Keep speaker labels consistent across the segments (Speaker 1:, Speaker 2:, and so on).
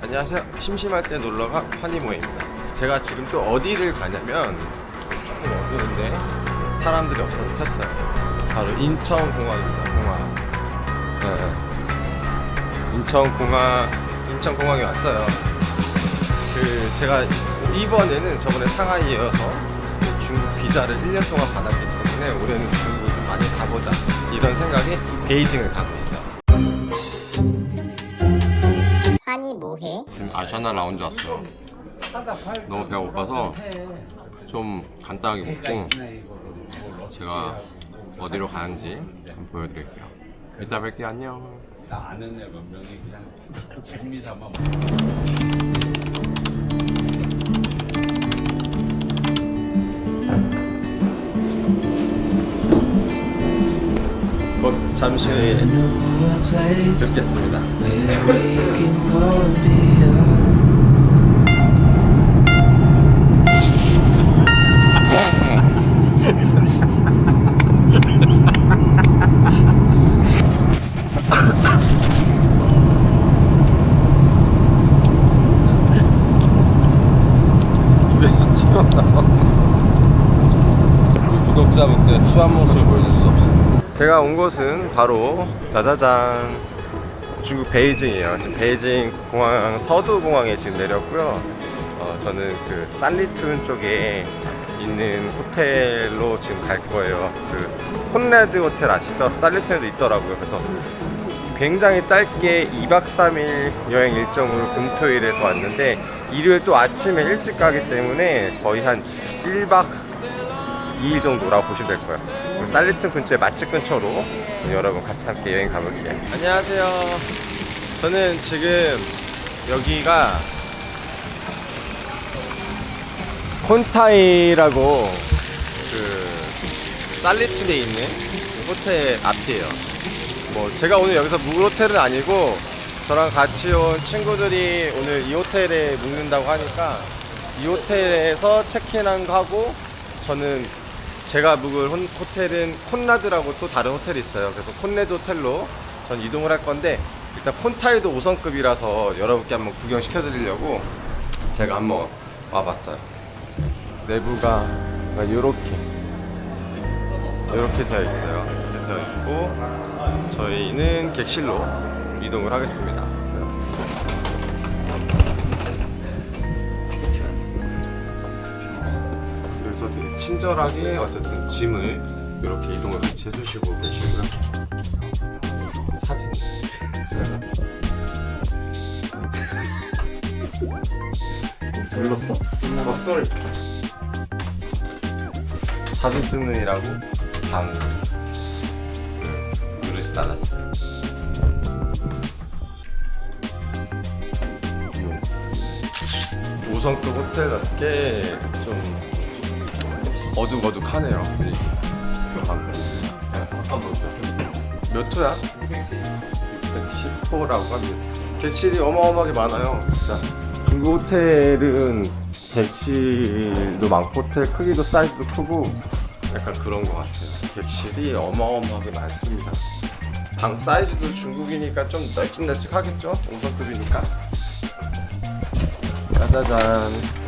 Speaker 1: 안녕하세요. 심심할 때 놀러가 환희모입니다. 제가 지금 또 어디를 가냐면 조금 어두운데 사람들이 없어서 켰어요. 바로 인천공항입니다. 공항. 네. 인천공항 인천공항에 왔어요. 그 제가 이번에는 저번에 상하이여서 중국 비자를 1년 동안 받았기 때문에 올해는 중국을 좀 많이 가보자 이런 생각에 베이징을 가고
Speaker 2: 한이 뭐해?
Speaker 1: 지금 아시아나 라운지 왔어요. 너무 배가 고파서 좀 간단하게 먹고 제가 어디로 가는지 한번 보여드릴게요. 이따 뵐게요. 안녕. 잠시 후에 뵙겠습니다. 제가 온 곳은 바로 짜자잔 중국 베이징이에요. 지금 베이징 공항 서두 공항에 지금 내렸고요. 어, 저는 그 살리툰 쪽에 있는 호텔로 지금 갈 거예요. 그 콘레드 호텔 아시죠? 살리툰에도 있더라고요. 그래서 굉장히 짧게 2박 3일 여행 일정으로 금토일에서 왔는데 일요일 또 아침에 일찍 가기 때문에 거의 한 1박 2일 정도라고 보시면 될 거예요. 살리튼 근처에 맛집 근처로 여러분 같이 함께 여행 가볼게요. 안녕하세요. 저는 지금 여기가 콘타이라고 그 살리툰에 있는 그 호텔 앞이에요. 뭐 제가 오늘 여기서 묵을 호텔은 아니고 저랑 같이 온 친구들이 오늘 이 호텔에 묵는다고 하니까 이 호텔에서 체크인한 거 하고 저는 제가 묵을 혼- 호텔은 콘라드라고 또 다른 호텔이 있어요. 그래서 콘레드 호텔로 전 이동을 할 건데 일단 콘타이도 5성급이라서 여러분께 한번 구경시켜 드리려고 제가 한번 와봤어요. 내부가 이렇게 이렇게 되어 있어요. 이렇게 되어 있고 저희는 객실로 이동을 하겠습니다. 친절하게 어쨌든 짐을 이렇게 이동을 같이 해주시고 계시고요. 사진 제가 눌렀어? 눌렀어? 사진 찍느라고 방 그, 누르지 않았어요. 음. 5성급 호텔답게 좀 어둑어둑하네요. 방. 네. 몇 호야? 110호라고 합니다. 객실이 어마어마하게 많아요. 진짜. 중국 호텔은 객실도 많고 호텔 크기도 사이즈도 크고 약간 그런 것 같아요. 객실이 어마어마하게 많습니다. 방 사이즈도 중국이니까 좀 널찍널찍하겠죠? 5성급이니까. 짜자잔.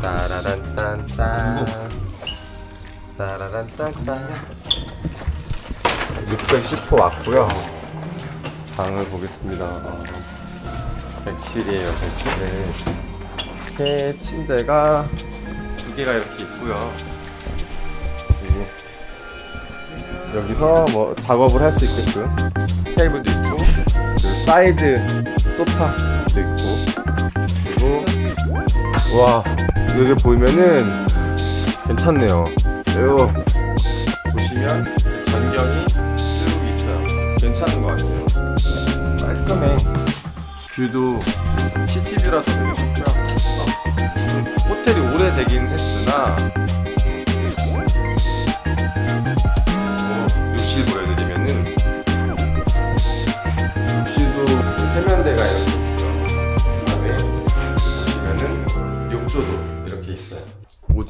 Speaker 1: 따라란딴딴. 따라란딴딴. 610호 왔고요. 방을 보겠습니다. 어, 객실이에요, 객실. 이렇게 침대가 두 개가 이렇게 있고요. 그리고 여기서 뭐 작업을 할 수 있게끔 테이블도 있고, 그리고 사이드 소파도 있고, 그리고 와 여기 보이면은 괜찮네요. 요 보시면 전경이 쭉 있어요. 괜찮은 것 같아요. 깔끔해. 뷰도 시티뷰라서 되게 좋고요. 음, 호텔이 오래되긴 했으나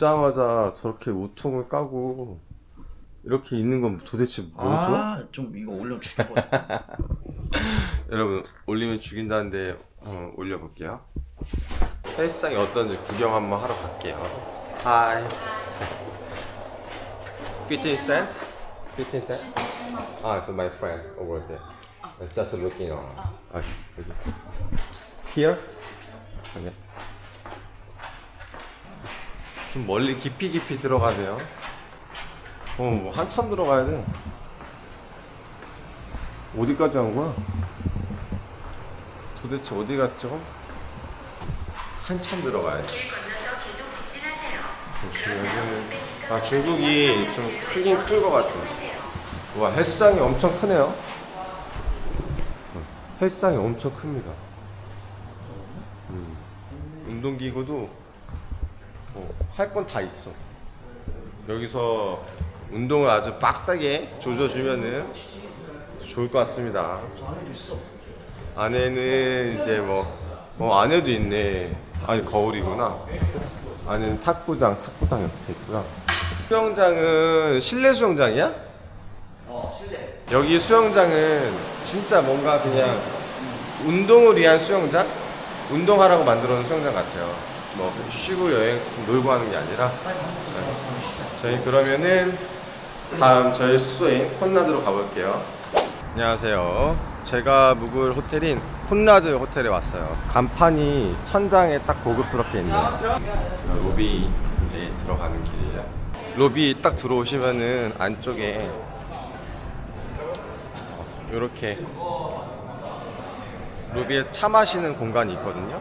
Speaker 1: 오자마자 저렇게 우통을 까고 이렇게 있는 건 도대체 뭐죠?
Speaker 3: 아, 좀 이거 올려 죽여버려.
Speaker 1: 여러분 올리면 죽인다는데 한번 올려볼게요. 헬스장이 어떤지 구경 한번 하러 갈게요. Hi. 15 cent? 15 cent? Ah, it's my friend over there. I'm just looking on. Okay. okay. Here? Okay. 좀 멀리 깊이 깊이 들어가네요. 어, 뭐 한참 들어가야 돼. 어디까지 한 거야? 도대체 어디 갔죠? 한참 들어가야 돼. 보시면은 아 중국이 좀 크긴 클 것 같아요. 와 헬스장이 엄청 크네요. 어, 헬스장이 엄청 큽니다. 음. 운동기구도 뭐 할 건 다 있어. 여기서 운동을 아주 빡세게 조져주면은 좋을 것 같습니다. 안에는 이제 뭐, 어, 안에도 있네. 아니, 거울이구나. 안에는 탁구장, 탁구장 옆에 있구나. 수영장은 실내 수영장이야?
Speaker 3: 어, 실내.
Speaker 1: 여기 수영장은 진짜 뭔가 그냥 운동을 위한 수영장? 운동하라고 만들어 놓은 수영장 같아요. 뭐, 쉬고 여행, 놀고 하는 게 아니라. 네. 저희 그러면은 다음 저희 숙소인 콘라드로 가볼게요. 안녕하세요. 제가 묵을 호텔인 콘라드 호텔에 왔어요. 간판이 천장에 딱 고급스럽게 있네요. 로비 이제 들어가는 길이에요. 로비 딱 들어오시면은 안쪽에 이렇게 로비에 차 마시는 공간이 있거든요.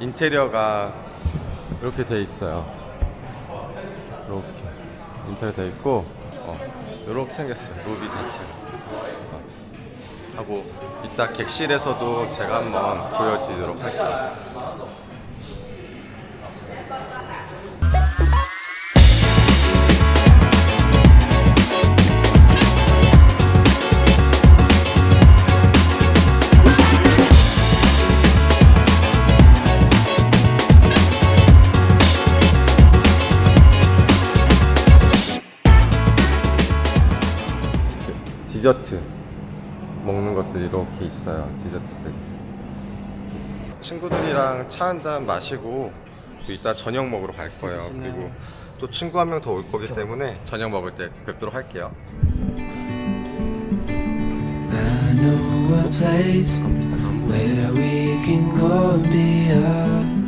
Speaker 1: 인테리어가 이렇게 돼 있어요. 이렇게 인테리어 돼 있고 어, 이렇게 생겼어요. 로비 자체가. 어. 하고 이따 객실에서도 제가 한번 보여드리도록 할게요. 이 이렇게 있어요. 디저트들. 친구들이랑 차 한 잔 마시고 또 이따 저녁 먹으러 갈 거예요. 그리고 또 친구 한 명 더 올 거기 때문에 저녁 먹을 때 뵙도록 할게요.
Speaker 4: I know a place where we can go and be alone.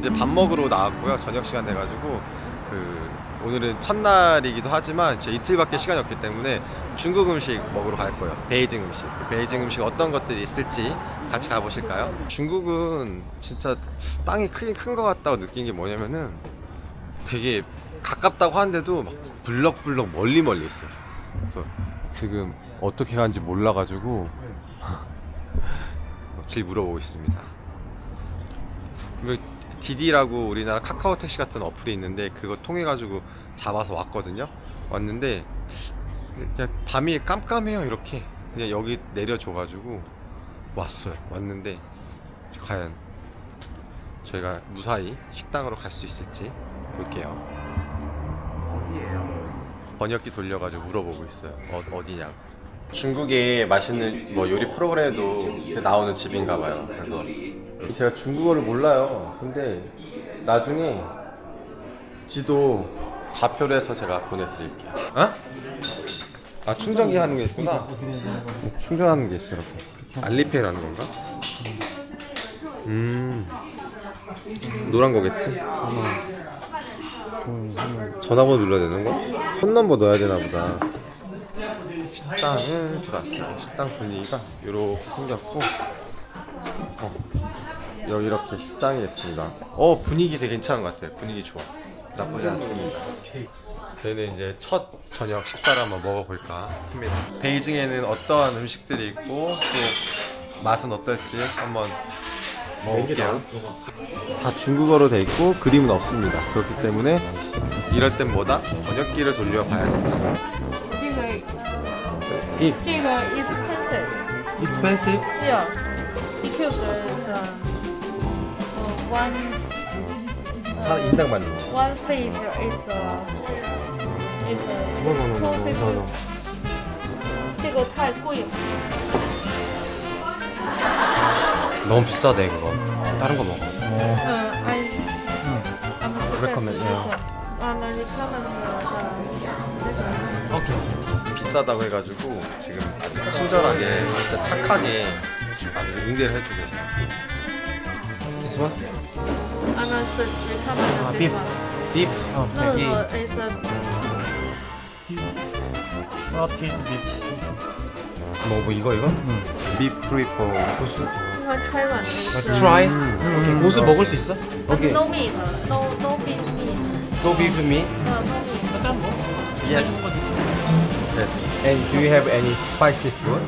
Speaker 1: 이제 밥 먹으러 나왔고요. 저녁 시간 돼가지고 그 오늘은 첫날이기도 하지만 제 이틀밖에 시간이 없기 때문에 중국 음식 먹으러 갈 거예요. 베이징 음식. 그 베이징 음식 어떤 것들이 있을지 같이 가보실까요? 중국은 진짜 땅이 크긴 큰 것 같다고 느낀 게 뭐냐면은 되게 가깝다고 하는데도 막 블럭블럭 멀리 멀리 있어요. 그래서 지금 어떻게 가는지 몰라가지고 길 물어보고 있습니다. 그리고 디디라고 우리나라 카카오 택시 같은 어플이 있는데 그거 통해 가지고 잡아서 왔거든요. 왔는데 그냥 밤이 깜깜해요 이렇게 그냥 여기 내려줘 가지고 왔어요. 왔는데 과연 저희가 무사히 식당으로 갈 수 있을지 볼게요. 어디예요? 번역기 돌려가지고 물어보고 있어요. 어, 어디냐? 중국에 맛있는 뭐 요리 프로그램에도 이렇게 나오는 집인가 봐요. 그래서 제가 중국어를 몰라요. 근데 나중에 지도 좌표를 해서 제가 보내드릴게요. 어? 아 충전기 하는 게 있구나. 충전하는 게 있어 이렇게. 알리페이라는 건가? 음 노란 거겠지? 전화번호 눌러야 되는 거? 폰 넘버 넣어야 되나 보다. 식당을 들어왔어요. 식당 분위기가 이렇게 생겼고, 어, 여기 이렇게 식당이 있습니다. 어 분위기 되게 괜찮은 것 같아요. 분위기 좋아. 나쁘지 않습니다. 저희는 이제 첫 저녁 식사를 한번 먹어볼까 합니다. 베이징에는 어떠한 음식들이 있고 또 맛은 어떨지 한번 먹어볼게요. 다 중국어로 돼 있고 그림은 없습니다. 그렇기 때문에 이럴 땐 뭐다? 번역기를 돌려봐야 된다.
Speaker 5: 这个
Speaker 1: 이
Speaker 5: 这个 expensive，
Speaker 1: expensive?
Speaker 5: yeah, because it's uh, uh, one
Speaker 1: 사 인당 받는 거.
Speaker 5: One fish is a is a
Speaker 1: No, no, no, no,
Speaker 5: two
Speaker 1: no, no.
Speaker 5: 这个太贵了。
Speaker 1: 너무 비싸대 그거. 다른 거 먹어.
Speaker 5: 음, I I'm
Speaker 1: recommend, yeah.
Speaker 5: I'm recommend One.
Speaker 1: 비싸다고 해가지고 지금 아주 친절하게 진짜 착하게 아주 응대를 해주고 있어요. This one?
Speaker 5: I'm a recommend this one.
Speaker 6: beef. Oh,
Speaker 5: No,
Speaker 6: okay.
Speaker 5: no, it's a
Speaker 6: Salted beef.
Speaker 1: 뭐, 뭐 이거 이거? Beef tripple 고수.
Speaker 5: want try one. It's, uh,
Speaker 6: Try. 오케이. 고수 먹을 수 있어? 오케이.
Speaker 5: No meat, no no beef meat.
Speaker 6: No beef meat.
Speaker 5: Uh, no meat.
Speaker 6: 약간 뭐
Speaker 1: Yes. Yes. And do you have any spicy food?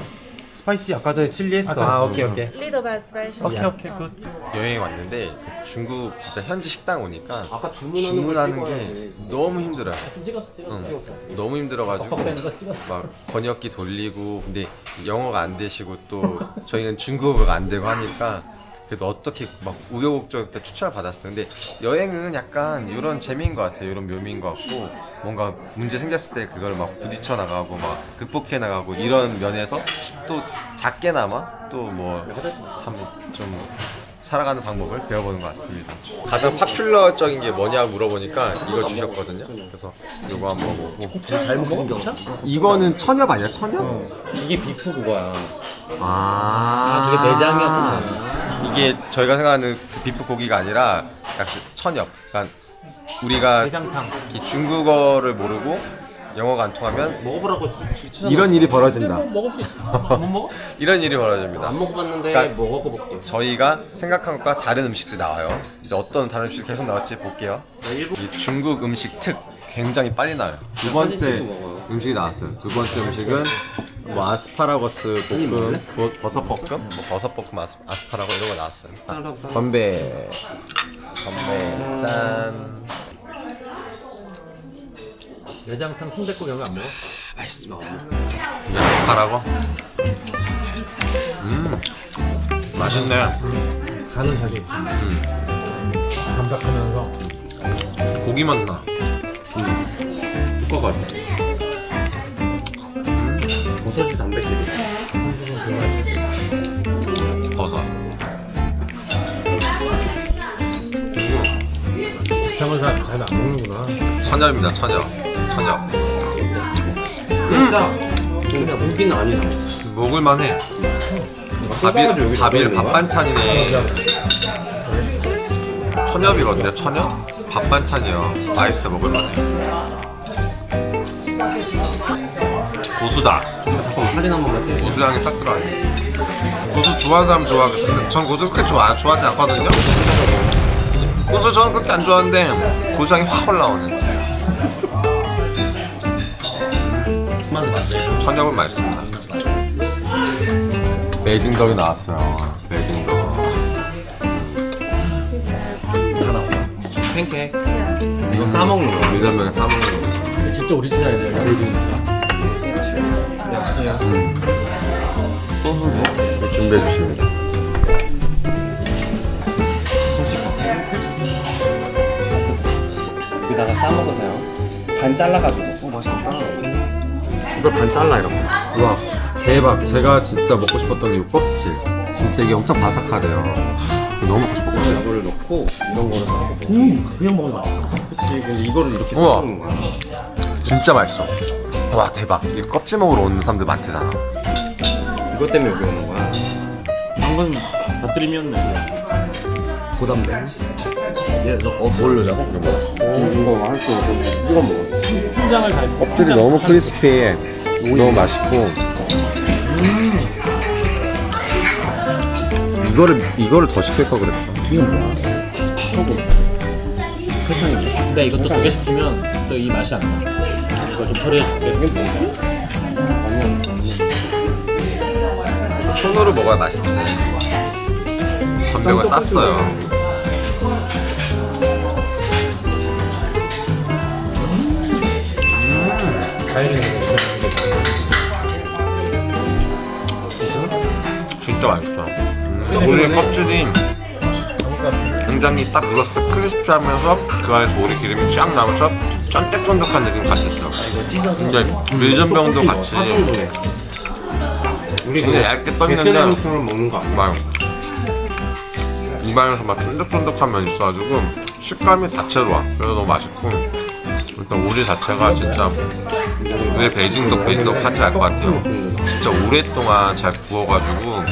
Speaker 6: 스파이시 아까 전에 칠리 했어.
Speaker 1: 아 오케이 오케이.
Speaker 5: Little bit spicy.
Speaker 6: 오케이 오케이 굿.
Speaker 1: 여행 왔는데 그 중국 진짜 현지 식당 오니까
Speaker 6: 아까
Speaker 1: 주문하는 게 너무 힘들어요. 응. 너무 힘들어가지고 막 번역기 돌리고 근데 영어가 안 되시고 또 저희는 중국어가 안 되고 하니까 그래도 어떻게 막 우여곡절 때 추천을 받았어요. 근데 여행은 약간 이런 재미인 것 같아요. 이런 묘미인 것 같고 뭔가 문제 생겼을 때 그걸 막 부딪혀 나가고 막 극복해 나가고 이런 면에서 또 작게나마 또 뭐 한번 좀 살아가는 방법을 배워보는 것 같습니다. 가장 파퓰러적인 게 뭐냐고 물어보니까 이거 주셨거든요. 그래서 이거 한번 먹고.
Speaker 3: 잘못 먹은 게 없나?
Speaker 1: 이거는 천엽 아니야? 천엽?
Speaker 6: 이게 비프 그거야.
Speaker 1: 아,
Speaker 6: 그게 내장이었구나.
Speaker 1: 이게 저희가 생각하는 그 비프 고기가 아니라 약간 천엽. 그러니까 우리가. 이렇게 중국어를 모르고 영어가 안 통하면
Speaker 6: 먹어보라고 추천.
Speaker 1: 이런 일이 벌어진다.
Speaker 6: 먹을 수 있어. 못 먹어?
Speaker 1: 이런 일이 벌어집니다.
Speaker 6: 안 먹어봤는데
Speaker 1: 그러니까-
Speaker 6: 먹어볼게.
Speaker 1: 저희가 생각한 것과 다른 음식들이 나와요. 이제 어떤 다른 음식이 계속 나올지 볼게요. 이 중국 음식 특 굉장히 빨리 나와요. 두 번째 음식이 나왔어요. 두 번째 음식은 뭐 아스파라거스 볶음, 버- 버섯 볶음, 뭐 버섯 볶음 아스, 아스파라거 이런 거 나왔어요. 아, 건배, 건배, 짠.
Speaker 6: 내장탕 순댓국 이런 거 안 먹어?
Speaker 1: 이게 아스파라거. 음, 맛있네.
Speaker 6: 간은 잘 돼. 있어.
Speaker 1: 음,
Speaker 6: 담백하면서
Speaker 1: 고기 맛 나. 음, 뚜꺼가.
Speaker 6: 버섯이 단백질이.
Speaker 1: 버섯.
Speaker 6: 장을 잘안 먹는구나.
Speaker 1: 천엽입니다, 천엽. 천엽.
Speaker 6: 진짜 그냥 고기는 아니다.
Speaker 1: 먹을만해. 밥이 밥이 밥 반찬이네. 천엽이거든요, 천엽. 밥 반찬이요. 맛있어, 먹을만해. 고수다.
Speaker 6: 사진 한 번만 찍어.
Speaker 1: 고수향이 싹 들어가네. 고수 좋아하는 사람 좋아하겠는데 전 고수 그렇게 좋아 좋아하지 않거든요. 고수 저는 그렇게 안 좋아하는데 고수향이 확 올라오네.
Speaker 3: 맛은 맞아요.
Speaker 1: 천엽은 맛있습니다. 베이징덕이 나왔어요. 베이징덕.
Speaker 6: 팬케이크. 이거 싸 먹는 거.
Speaker 1: 밀전병에 싸먹는 거.
Speaker 6: 진짜 오리지널이야. 베이징이니까.
Speaker 1: 준비해 주십니다.
Speaker 6: 여기다가 싸 먹으세요. 반 잘라가지고. 어 맛있겠다.
Speaker 1: 이걸 반 잘라 이렇게. 와 대박. 제가 진짜 먹고 싶었던 게이 껍질. 진짜 이게 엄청 바삭하대요. 너무 먹고 싶었거든요.
Speaker 6: 이거를 넣고 이런 거를 싸 음, 그냥 먹으면 맛있어. 그치. 근데 이거를 이렇게
Speaker 1: 우와.
Speaker 6: 싸 먹는 거야.
Speaker 1: 진짜 맛있어. 와 대박. 이 껍질 먹으러 오는 사람들 많대잖아.
Speaker 6: 이것 때문에 여기 오는 거야. 한번 곁들이면
Speaker 3: 부담돼. 얘, 저, 어, 뭘 넣냐고?
Speaker 6: 이거 할거 이거 먹어. 순장을 다
Speaker 1: 껍질이 너무 크리스피해. 너무 맛있고. 이거를 이거를 더 시킬 걸 그랬다.
Speaker 6: 이건 뭐야? 근데 이것도 두 개 시키면 또 이 맛이 안 나. 이거 좀 처리해 줄게. 이게 뭐야?
Speaker 1: 손으로 먹어야 맛있지. 전병을 쌌어요. 진짜 맛있어. 오늘 껍질이 굉장히 딱 눌렀을 때 크리스피하면서 그 안에서 오리 기름이 쫙 나면서 쫀득쫀득한 느낌 같이 있어요. 근데 밀전병도 같이 굉장히 얇게 떠있는데
Speaker 3: 먹는
Speaker 1: 거막 입안에서 막 쫀득쫀득한 면이 있어가지고 식감이 다채로 와. 그래서 너무 맛있고 일단 오리 자체가 진짜 왜 베이징덕 베이징덕 하지 알것 같아요. 진짜 오랫동안 잘 구워가지고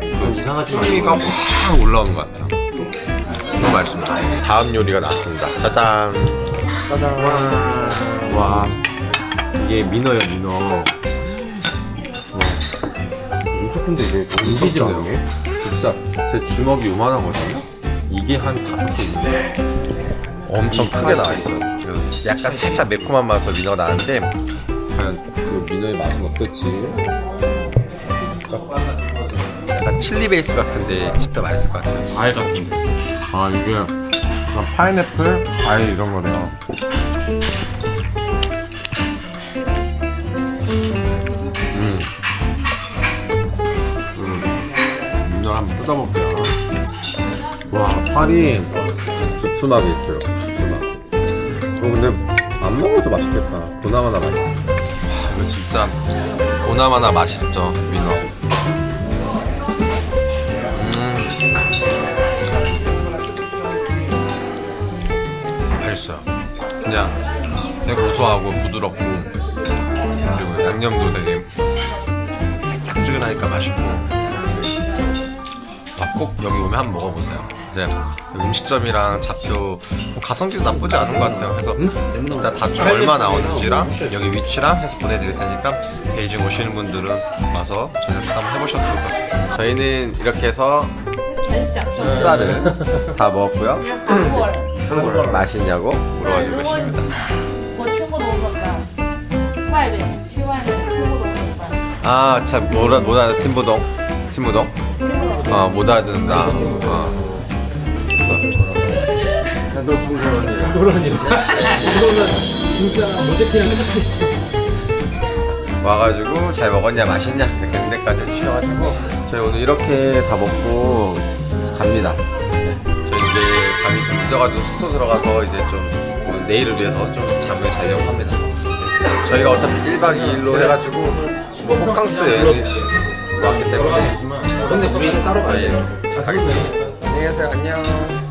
Speaker 1: 그 향기가 확 올라오는 것 같아요. 너무 맛있습니다. 다음 요리가 나왔습니다. 짜잔. 짜잔. 와. 이게 민어예요, 민어. 큰데 이게 엄청 크네요. 진짜 제 주먹이 요만하거든요. 이게 한 다섯 개 있는데 엄청 크게 나와 있어요. 그래서 약간 살짝 매콤한 맛으로 민어가 나는데 과연 그 민어의 맛은 어떨지. 약간 칠리 베이스 같은데 진짜 맛있을 것 같아요.
Speaker 6: 과일 같은
Speaker 1: 아 이게 파인애플, 과일 이런 거네요. 한번 뜯어볼게요. 와 살이 두툼하게 있어요. 두툼하게. 어 근데 안 먹어도 맛있겠다. 보나마나 맛있어. 아, 이거 진짜 보나마나 맛있죠 민어. 음. 맛있어요. 그냥 되게 고소하고 부드럽고 그리고 양념도 되게 짝짝지근하니까 맛있고 아, 꼭 여기 오면 한번 먹어보세요. 이제 음식점이랑 잡표 뭐 가성비도 나쁘지 않은 것 같아요. 그래서 음? 일단 다중 얼마 나오는지랑 음. 여기 위치랑 해서 보내드릴 테니까 베이징 오시는 분들은 와서 저녁 식사 한번 해보셔도 좋을 것 같아요. 저희는 이렇게 해서 식사를 음. 다 먹었고요. 한국어를 맛있냐고 물어봐주고 있습니다.
Speaker 5: 아, 참, 뭐라, 뭐라, 팀부동. 팀부동.
Speaker 1: 아, 못 알아듣는다. 너 부끄러워. 그러니 이거는 진짜 모재피랑 같이 와가지고 잘 먹었냐, 맛있냐 이렇게 근데까지 해주셔가지고 저희 오늘 이렇게 다 먹고 갑니다. 네. 저희 이제 밤이 좀 늦어가지고 숙소 들어가서 이제 좀 내일을 위해서 좀 잠을 자려고 합니다. 네. 저희가 어차피 1박 2일로 해가지고 뭐 호캉스 여행을 왔기 네. 뭐 때문에
Speaker 6: 근데 우리 따로
Speaker 1: 저희 가겠습니다. 안녕히 계세요. 안녕